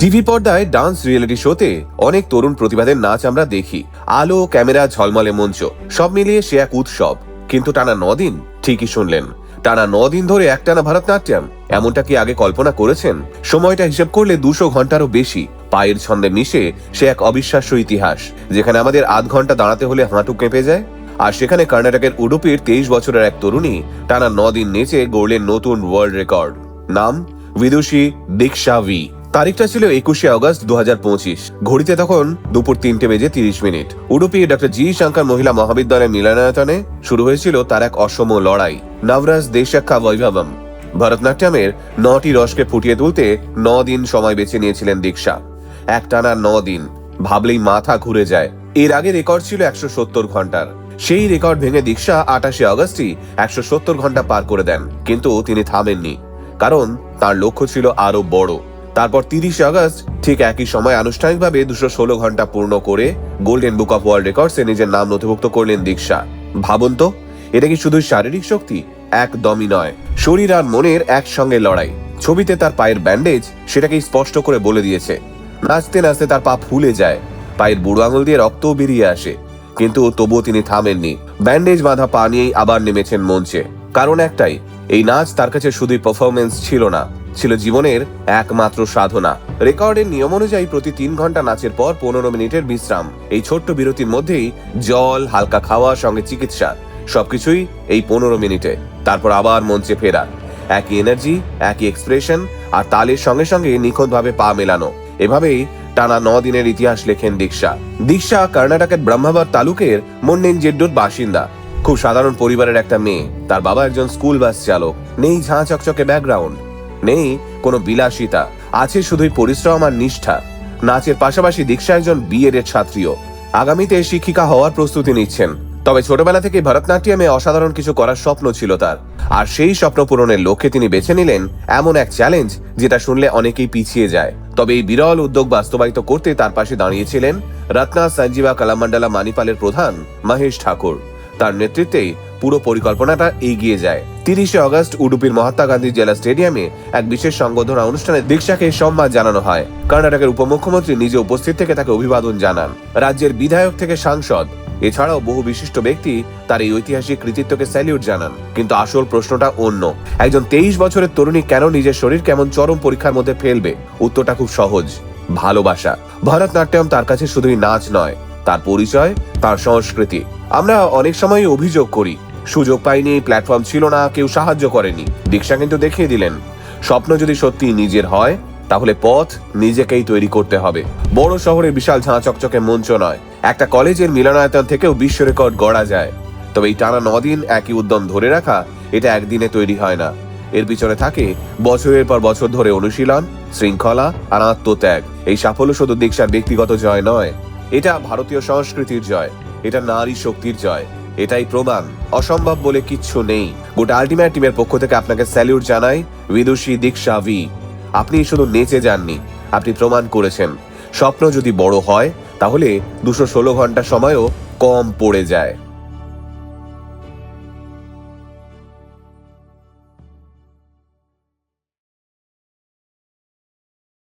TV পর্দায় dance reality শোতে অনেক তরুণ প্রতিভাদের নাচ আমরা দেখি। আলো, ক্যামেরা, ঝলমলে মঞ্চ, সব মিলিয়ে সে এক উৎসব। কিন্তু টানা নদিন, ঠিকই শুনলেন, টানা দিন ধরে একটানা ভারতনাট্যম, এমনটা কি আগে কল্পনা করেছেন? সময়টা হিসেব করলে দুশো ঘন্টারও বেশি। পায়ের ছন্দে মিশে সে এক অবিশ্বাস্য ইতিহাস, যেখানে আমাদের আধ ঘণ্টা দাঁড়াতে হলে হাঁটু কেঁপে যায়। আর সেখানে কর্ণাটকের উডুপির তেইশ বছরের এক তরুণী টানা দিন নেচে গড়লেন নতুন ওয়ার্ল্ড রেকর্ড নাম, বিদুষী দীক্ষা তারিখটা ছিল একুশে আগস্ট দু ঘড়িতে তখন দুপুর তিনটে বেজে তিরিশ minute. Udupi doctor G Shankar মহিলা মহাবিদ্যালয়ের মিলনায়তনে শুরু হয়েছিল তার এক অসম লড়াই, নবরাজ দেশাক্ষা বৈভবম। ভরতনাট্যমের নটি রসকে ফুটিয়ে তুলতে ন দিন সময় বেছে নিয়েছিলেন দীক্ষা। একটানা ন দিন ভাবলেই মাথা ঘুরে যায়। এর আগে রেকর্ড ছিল একশো সত্তর ঘণ্টার। সেই রেকর্ড ভেঙে দীক্ষা আটাশে আগস্টই একশো সত্তর ঘণ্টা পার করে দেন, কিন্তু তিনি থামেননি। কারণ তার লক্ষ্য ছিল আরও বড়। তারপর তিরিশে আগস্ট, ঠিক একই সময় আনুষ্ঠানিকভাবে দুশো ষোলো ঘণ্টা পূর্ণ করে গোল্ডেন বুক অফ ওয়ার্ল্ড রেকর্ডসে নিজের নাম নথিভুক্ত করলেন দীক্ষা। ভাবুন তো, এটা কি শুধু শারীরিক শক্তি? একদমই নয়। শরীর আর মনের একসঙ্গে লড়াই। ছবিতে তার পায়ের ব্যান্ডেজ সেটাকে স্পষ্ট করে বলে দিয়েছে। নাচতে নাচতে তার পা ফুলে যায়। পায়ের বুড়ো আঙুল দিয়ে রক্তও বেরিয়ে আসে। কিন্তু তবুও তিনি থামেননি। ব্যান্ডেজ বাঁধা পা নিয়েই আবার নেমেছেন মঞ্চে। কারণ একটাই, এই নাচ তার কাছে শুধুই পারফরমেন্স ছিল না। ছিল জীবনের একমাত্র সাধনা। রেকর্ডের নিয়ম অনুযায়ী প্রতি তিন ঘণ্টা নাচের পর পনেরো মিনিটের বিশ্রাম। এই ছোট্ট বিরতির মধ্যেই জল, হালকা খাওয়া, সঙ্গে চিকিৎসা, সবকিছুই এই পনেরো মিনিটে। তারপর আবার মঞ্চে ফেরা। একই এনার্জি একই এক্সপ্রেশন আর তালের সঙ্গে সঙ্গে নিখুঁতভাবে পা মেলানো। এভাবেই টানা ন দিনের ইতিহাস লেখেন দীক্ষা। দীক্ষা কর্ণাটকের ব্রহ্মাবর তালুকের মন্নেন জেড্ডুর বাসিন্দা। খুব সাধারণ পরিবারের একটা মেয়ে। তার বাবা একজন স্কুল বাস চালক। নেই ঝাঁ চকচকে ব্যাকগ্রাউন্ড নেই কোনো বিলাসিতা, আছে শুধুই পরিশ্রম আর নিষ্ঠা। নাচের পাশাপাশি দীক্ষা একজন বিএড এর ছাত্রীও। আগামীতে শিক্ষিকা হওয়ার প্রস্তুতি নিচ্ছেন। তবে ছোটবেলা থেকে ভারতনাট্যমে অসাধারণ কিছু করার স্বপ্ন ছিল তার। আর সেই স্বপ্ন পূরণের লক্ষ্যে তিনি বেছে নিলেন এমন এক চ্যালেঞ্জ যেটা শুনলে অনেকেই পিছিয়ে যায়। তবে এই বিরল উদ্যোগ বাস্তবায়িত করতে তার পাশে দাঁড়িয়েছিলেন রত্না সঞ্জীবা কালামণ্ডলা মানিপালের প্রধান মহেশ ঠাকুর। তার নেতৃত্বেই পুরো পরিকল্পনাটা এগিয়ে যায়। তিরিশে অগস্ট উডুপির মহাত্মা গান্ধী জেলা স্টেডিয়ামে এক বিশেষ সংবর্ধনা অনুষ্ঠানে দীক্ষাকে সম্মান জানানো হয়। কর্ণাটকের উপমুখ্যমন্ত্রী নিজে উপস্থিত থেকে তাকে অভিবাদন জানান। রাজ্যের বিধায়ক থেকে সাংসদ। এছাড়াও বহু বিশিষ্ট ব্যক্তি তার এই ঐতিহাসিক কৃতিত্বকে স্যালিউট জানান। কিন্তু আসল প্রশ্নটা অন্য। একজন তেইশ বছরের তরুণী কেন নিজের শরীর কেমন চরম পরীক্ষার মধ্যে ফেলবে? উত্তরটা খুব সহজ। ভালোবাসা। ভারতনাট্যম তার কাছে শুধুই নাচ নয়। তার পরিচয়, তার সংস্কৃতি। আমরা অনেক সময় অভিযোগ করি সুযোগ পাইনি প্ল্যাটফর্ম ছিল না, কেউ সাহায্য করেনি। দীক্ষা কিন্তু দেখিয়ে দিলেন। স্বপ্ন যদি সত্যি নিজের হয়, তাহলে পথ নিজেকেই তৈরি করতে হবে। বড় শহরে বিশাল ঝাঁ চকচকে মঞ্চ নয়, একটা কলেজের মিলনায়তন থেকেও বিশ্ব রেকর্ড গড়া যায়। তবে এই টানা নদিন একই উদ্যম ধরে রাখা, এটা একদিনে তৈরি হয় না। এর পিছনে থাকে বছরের পর বছর ধরে অনুশীলন, শৃঙ্খলা আর আত্মত্যাগ। এই সাফল্য শুধু দীক্ষার ব্যক্তিগত জয় নয়, এটা ভারতীয় সংস্কৃতির জয়, এটা নারী শক্তির জয়। এটাই প্রমাণ। অসম্ভব বলে কিচ্ছু নেই। গোটা আলটিমেট টিমের পক্ষ থেকে আপনাকে স্যালিউট জানাই বিদুষী দীক্ষা ভি আপনি শুধু নেচে যাননি, আপনি প্রমাণ করেছেন। স্বপ্ন যদি বড় হয়, তাহলে দুশো ষোলো ঘণ্টা সময়ও কম পড়ে যায়।